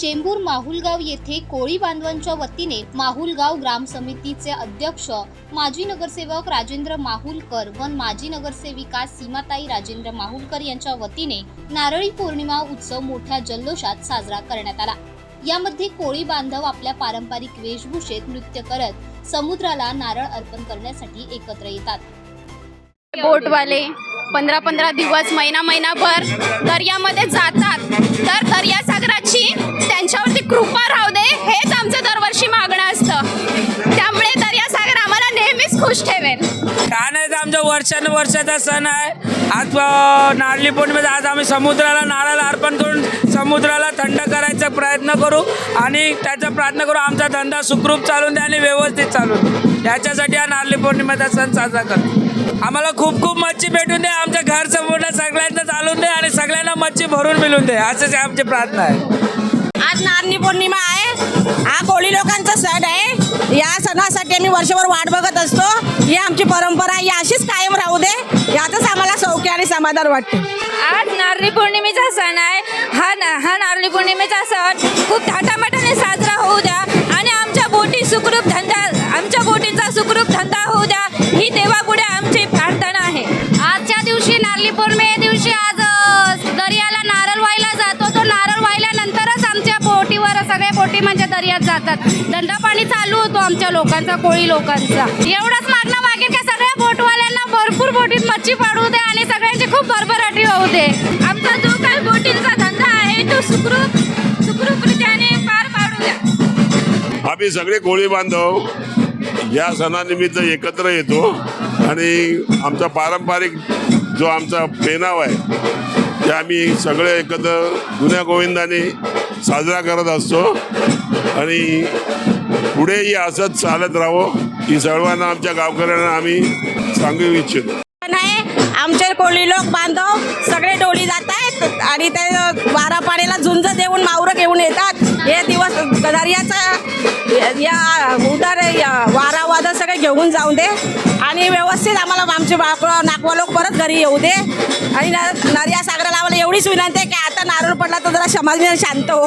चेंबूर माहुलगाव येथे कोळी बांधवांच्या वतीने माहुलगाव ग्राम समितीचे अध्यक्ष माजी नगरसेवक राजेंद्र माहुलकर व माजी नगरसेविका सीमाताई राजेंद्र माहुलकर यांच्या वतीने नारळी पौर्णिमा उत्सव मोठ्या जल्लोषात साजरा करण्यात आला. यामध्ये कोळी बांधव आपल्या पारंपरिक वेशभूषेत नृत्य करत समुद्राला नारळ अर्पण करण्यासाठी एकत्र येतात. बोटवाले पंधरा पंधरा दिवस महिना महिनाभर दर्यामध्ये जातात. तर ठेवेल काय नाही तर आमचा वर्षानुवर्षाचा सण आहे. आज नारळी पौर्णिमेचा आज आम्ही समुद्राला नारळ अर्पण करून समुद्राला थंड करायचा प्रयत्न करू आणि त्याचा प्रयत्न करू आमचा धंदा सुखरूप चालून दे आणि व्यवस्थित चालून दे. याच्यासाठी हा नारळी पौर्णिमेचा सण साजरा करतो. आम्हाला खूप खूप मच्छी भेटून दे आमच्या घर संपूर्ण सगळ्यांना चालून दे आणि सगळ्यांना मच्छी भरून मिळून दे. असंच आमची प्रार्थना आहे. आज नारळी पौर्णिमा आहे. हा कोळी लोकांचा सण आहे. या सणासाठी आम्ही वर्षभर वाट बघत असतो. ही आमची परंपरा ही अशीच कायम राहू दे. यातच आम्हाला सौख्य आणि समाधान वाटते. आज नारळी पौर्णिमेचा सण आहे. हा ना हा नारळी पौर्णिमेचा सण खूप थाटामाटाने साजरा होऊ द्या. आणि आमच्या बोटी सुखरूप धंदा आमच्या बोटींचा सुखरूप धंदा होऊ द्या. ही देवापुढे आमची प्रार्थना आहे. आजच्या दिवशी नारळी पौर्णिमे दिवशी सगळे सगळ्या बोटी म्हणजे दर्यात जातात. धंदा पाणी चालू होतो आमच्या लोकांचा कोळी लोकांचा. एवढंच मागणं मागेल की सगळ्या बोटवाल्यांना भरपूर बोटीत मच्छी पाडू दे आणि सगळ्यांची खूप भरभराटी होऊ दे. आमचा जो काही बोटींचा धंदा आहे तो सुखरूप सुखरूपरित्याने पार पाडू द्या. आम्ही सगळे कोळी बांधव या सणानिमित्त एकत्र येतो आणि आमचा पारंपरिक जो आमचा पेनाव आहे ते आम्ही सगळे एकत्र जुन्या गोविंदाने साजरा करत असतो. आणि पुढेही असंच चालत राहावं ही सर्वांना आमच्या गावकऱ्यांना आम्ही सांगू इच्छितो. आमचे कोळी लोक बांधव सगळे डोली जात आहेत आणि ते वारा पाण्याला झुंज देऊन मावरं घेऊन येतात. हे दिवस दर्याचा या उदार या वारा वादळ सगळे घेऊन जाऊन दे. आणि व्यवस्थित आम्हाला आमचे बाळकं नागवा लोक परत घरी येऊ दे. आणि न- नर्या सागराला आम्हाला एवढीच विनंती आहे की आता नारळ पडला तर जरा समाज शांत हो.